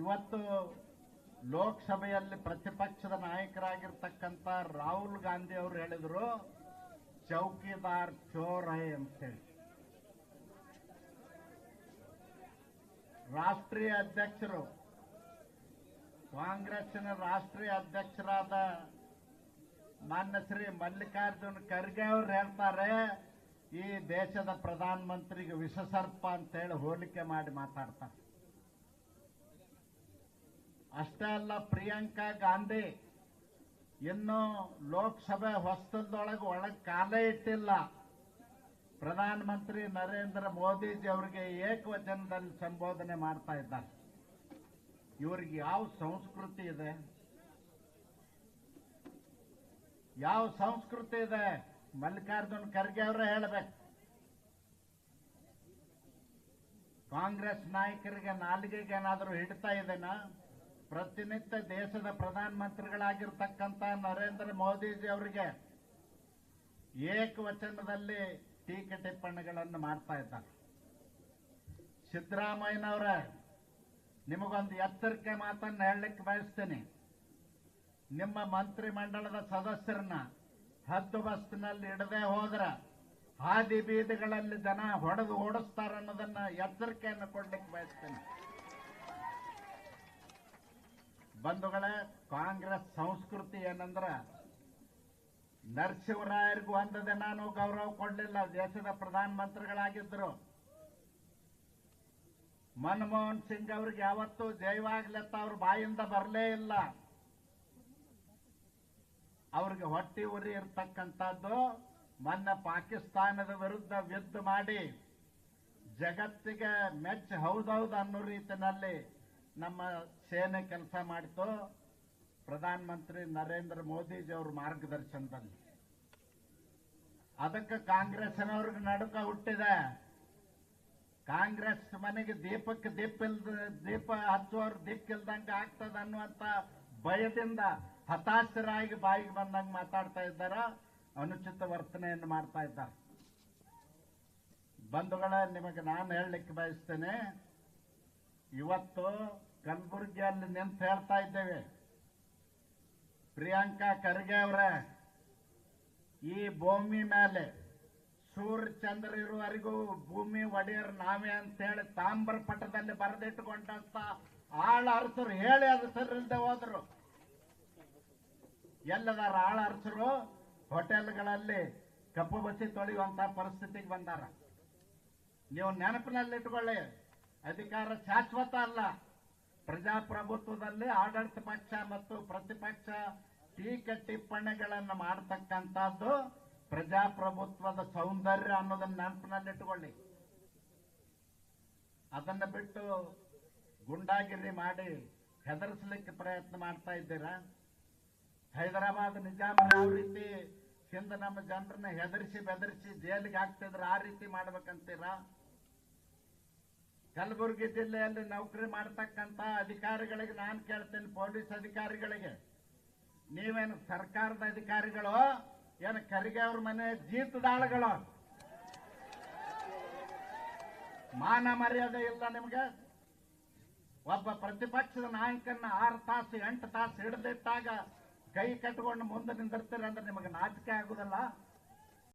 ಇವತ್ತು ಲೋಕಸಭೆಯಲ್ಲಿ ಪ್ರತಿಪಕ್ಷದ ನಾಯಕರಾಗಿರ್ತಕ್ಕಂಥ ರಾಹುಲ್ ಗಾಂಧಿ ಅವರು ಹೇಳಿದ್ರು, ಚೌಕಿದಾರ್ ಚೋರೈ ಅಂತೇಳಿ ರಾಷ್ಟ್ರೀಯ ಅಧ್ಯಕ್ಷರು, ಕಾಂಗ್ರೆಸ್ಸಿನ ರಾಷ್ಟ್ರೀಯ ಅಧ್ಯಕ್ಷರಾದ ಮಾನ್ಯ ಶ್ರೀ ಮಲ್ಲಿಕಾರ್ಜುನ್ ಖರ್ಗೆ ಅವರು ಹೇಳ್ತಾರೆ, ಈ ದೇಶದ ಪ್ರಧಾನ ಮಂತ್ರಿಗೆ ವಿಷಸರ್ಪ ಅಂತೇಳಿ ಹೋಲಿಕೆ ಮಾಡಿ ಮಾತಾಡ್ತಾರೆ. ಅಷ್ಟೇ ಅಲ್ಲ ಪ್ರಿಯಾಂಕಾ ಗಾಂಧಿ ಇನ್ನು ಲೋಕಸಭೆ ಹೊಸ್ತದೊಳಗೆ ಒಳಗೆ ಕಾಲೇ ಇಟ್ಟಿಲ್ಲ. ಪ್ರಧಾನಮಂತ್ರಿ ನರೇಂದ್ರ ಮೋದಿಜಿ ಅವರಿಗೆ ಏಕವಚನದಲ್ಲಿ ಸಂಬೋಧನೆ ಮಾಡ್ತಾ ಇದ್ದಾರೆ. ಇವ್ರಿಗೆ ಯಾವ ಸಂಸ್ಕೃತಿ ಇದೆ? ಯಾವ ಸಂಸ್ಕೃತಿ ಇದೆ? ಮಲ್ಲಿಕಾರ್ಜುನ್ ಖರ್ಗೆ ಅವರೇ ಹೇಳಬೇಕು. ಕಾಂಗ್ರೆಸ್ ನಾಯಕರಿಗೆ ನಾಲಿಗೆಗೆ ಏನಾದರೂ ಹಿಡ್ತಾ ಇದೆನಾ? ಪ್ರತಿನಿತ್ಯ ದೇಶದ ಪ್ರಧಾನಮಂತ್ರಿಗಳಾಗಿರ್ತಕ್ಕಂಥ ನರೇಂದ್ರ ಮೋದಿಜಿ ಅವರಿಗೆ ಏಕವಚನದಲ್ಲಿ ಟೀಕೆ ಟಿಪ್ಪಣಿಗಳನ್ನು ಮಾಡ್ತಾ ಇದ್ದಾರೆ. ಸಿದ್ದರಾಮಯ್ಯನವರ, ನಿಮಗೊಂದು ಎಚ್ಚರಿಕೆ ಮಾತನ್ನು ಹೇಳಲಿಕ್ಕೆ ಬಯಸ್ತೇನೆ. ನಿಮ್ಮ ಮಂತ್ರಿ ಮಂಡಲದ ಸದಸ್ಯರನ್ನ ಹದ್ದು ಬಸ್ತಿನಲ್ಲಿ ಇಡದೆ ಹೋದ್ರ ಹಾದಿ ಬೀದಿಗಳಲ್ಲಿ ಜನ ಹೊಡೆದು ಓಡಿಸ್ತಾರನ್ನೋದನ್ನ ಎಚ್ಚರಿಕೆಯನ್ನು ಕೊಡ್ಲಿಕ್ಕೆ ಬಯಸ್ತೇನೆ. ಬಂಧುಗಳೇ, ಕಾಂಗ್ರೆಸ್ ಸಂಸ್ಕೃತಿ ಏನಂದ್ರ ನರಸಿಂಹರಾಯರಿಗೂ ಒಂದು ದಿನಾನು ಗೌರವ ಕೊಡಲಿಲ್ಲ. ದೇಶದ ಪ್ರಧಾನಮಂತ್ರಿಗಳಾಗಿದ್ದರು ಮನಮೋಹನ್ ಸಿಂಗ್ ಅವ್ರಿಗೆ ಯಾವತ್ತೂ ಜೈವಾಗ್ಲೆತ್ತ ಅವ್ರ ಬಾಯಿಂದ ಬರಲೇ ಇಲ್ಲ. ಅವ್ರಿಗೆ ಹೊಟ್ಟಿ ಉರಿ ಇರ್ತಕ್ಕಂಥದ್ದು ಮೊನ್ನೆ ಪಾಕಿಸ್ತಾನದ ವಿರುದ್ಧ ಯುದ್ಧ ಮಾಡಿ ಜಗತ್ತಿಗೆ ಮೆಚ್ಚ ಹೌದೌದು ಅನ್ನೋ ರೀತಿನಲ್ಲಿ ನಮ್ಮ ಸೇನೆ ಕೆಲಸ ಮಾಡಿತು ಪ್ರಧಾನಮಂತ್ರಿ ನರೇಂದ್ರ ಮೋದಿಜಿ ಅವ್ರ ಮಾರ್ಗದರ್ಶನದಲ್ಲಿ. ಅದಕ್ಕೆ ಕಾಂಗ್ರೆಸ್ನವ್ರಿಗೆ ನಡುಕ ಹುಟ್ಟಿದೆ. ಕಾಂಗ್ರೆಸ್ ಮನೆಗೆ ದೀಪಕ್ಕೆ ದೀಪ ದೀಪ ಹಚ್ಚುವವ್ರು ದಿಕ್ಕಿಲ್ದಂಗ ಆಗ್ತದ ಅನ್ನುವಂತ ಭಯದಿಂದ ಹತಾಶರಾಗಿ ಬಾಯಿಗೆ ಬಂದಂಗ ಮಾತಾಡ್ತಾ ಇದ್ದಾರ, ಅನುಚಿತ ವರ್ತನೆಯನ್ನು ಮಾಡ್ತಾ ಇದ್ದಾರೆ. ಬಂಧುಗಳ, ನಿಮಗೆ ನಾನು ಹೇಳಲಿಕ್ಕೆ ಬಯಸ್ತೇನೆ, ಇವತ್ತು ಕಲಬುರಗಿಯಲ್ಲಿ ನಿಂತು ಹೇಳ್ತಾ ಇದ್ದೇವೆ. ಪ್ರಿಯಾಂಕಾ ಖರ್ಗೆ ಅವರೇ, ಈ ಭೂಮಿ ಮೇಲೆ ಸೂರ್ಯ ಚಂದ್ರ ಇರುವವರೆಗೂ ಭೂಮಿ ಒಡೆಯರು ನಾವೇ ಅಂತೇಳಿ ತಾಮ್ರ ಪಟ್ಟದಲ್ಲಿ ಬರೆದಿಟ್ಟುಕೊಂಡಂತ ಆಳ ಅರಸರು ಹೇಳಿ ಅದು ಸರಿಲ್ದೆ ಹೋದ್ರು. ಎಲ್ಲದಾರ ಆಳ ಅರಸರು ಹೋಟೆಲ್ಗಳಲ್ಲಿ ಕಪ್ಪು ಬಸಿ ತೊಳೆಯುವಂತ ಪರಿಸ್ಥಿತಿಗೆ ಬಂದಾರ. ನೀವು ನೆನಪಿನಲ್ಲಿಟ್ಕೊಳ್ಳಿ ಅಧಿಕಾರ ಶಾಶ್ವತ ಅಲ್ಲ. ಪ್ರಜಾಪ್ರಭುತ್ವದಲ್ಲಿ ಆಡಳಿತ ಪಕ್ಷ ಮತ್ತು ಪ್ರತಿಪಕ್ಷ ಟೀಕೆ ಟಿಪ್ಪಣಿಗಳನ್ನು ಮಾಡತಕ್ಕಂಥದ್ದು ಪ್ರಜಾಪ್ರಭುತ್ವದ ಸೌಂದರ್ಯ ಅನ್ನೋದನ್ನ ನೆನಪಿನಲ್ಲಿಟ್ಟುಕೊಳ್ಳಿ. ಅದನ್ನ ಬಿಟ್ಟು ಗುಂಡಾಗಿರಿ ಮಾಡಿ ಹೆದರಿಸಲಿಕ್ಕೆ ಪ್ರಯತ್ನ ಮಾಡ್ತಾ ಇದ್ದೀರಾ? ಹೈದರಾಬಾದ್ ನಿಜಾಮ್ ಯಾವ ರೀತಿ ಹಿಂದೆ ನಮ್ಮ ಜನರನ್ನ ಹೆದರಿಸಿ ಬೆದರಿಸಿ ಜೈಲಿಗೆ ಹಾಕ್ತಿದ್ರ ಆ ರೀತಿ ಮಾಡ್ಬೇಕಂತೀರಾ? ಕಲಬುರಗಿ ಜಿಲ್ಲೆಯಲ್ಲಿ ನೌಕರಿ ಮಾಡತಕ್ಕಂತ ಅಧಿಕಾರಿಗಳಿಗೆ ನಾನು ಕೇಳ್ತೇನೆ, ಪೊಲೀಸ್ ಅಧಿಕಾರಿಗಳಿಗೆ. ನೀವೇನು ಸರ್ಕಾರದ ಅಧಿಕಾರಿಗಳು, ಏನು ಕರಿಗೆ ಅವ್ರ ಮನೆ ಜೀತದಾಳುಗಳು? ಮಾನ ಮರ್ಯಾದೆ ಇಲ್ಲ ನಿಮ್ಗೆ? ಒಬ್ಬ ಪ್ರತಿಪಕ್ಷದ ನಾಯಕನ ಆರು ತಾಸು, ಎಂಟು ತಾಸು ಹಿಡಿದಿಟ್ಟಾಗ ಕೈ ಕಟ್ಕೊಂಡು ಮುಂದೆ ನಿಂದಿರ್ತೀರ ಅಂದ್ರೆ ನಿಮಗೆ ನಾಚಿಕೆ ಆಗುದಲ್ಲ?